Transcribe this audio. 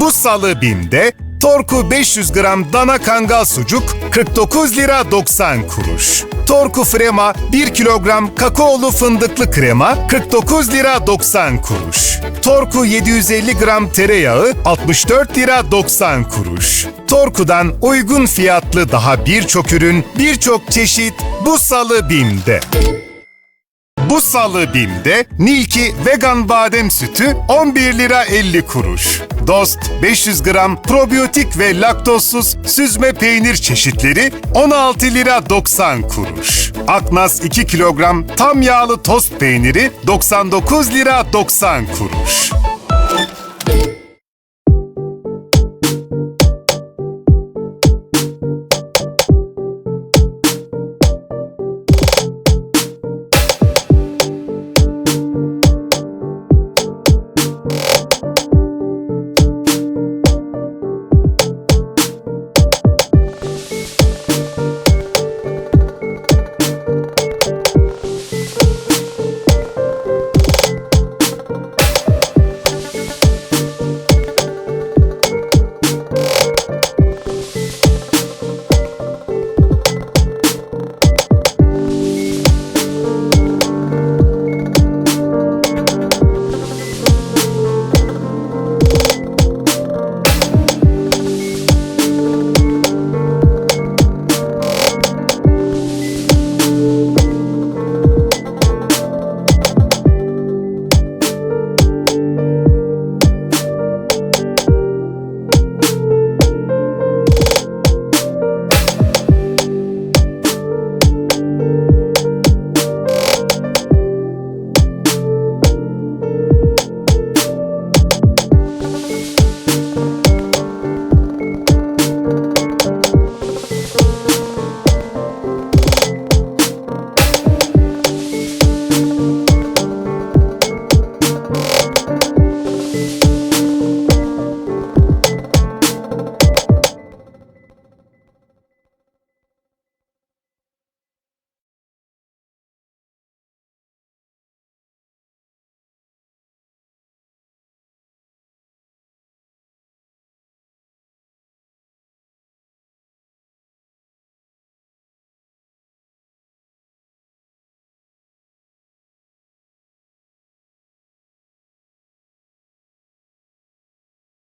Bu salı BİM'de Torku 500 gram dana kangal sucuk 49 lira 90 kuruş. Torku Frema 1 kilogram kakaolu fındıklı krema 49 lira 90 kuruş. Torku 750 gram tereyağı 64 lira 90 kuruş. Torku'dan uygun fiyatlı daha birçok ürün, birçok çeşit bu salı BİM'de. Bu salı BİM'de Nilki vegan badem sütü 11 lira 50 kuruş. Dost 500 gram probiyotik ve laktozsuz süzme peynir çeşitleri 16 lira 90 kuruş. Aknas 2 kilogram tam yağlı tost peyniri 99 lira 90 kuruş.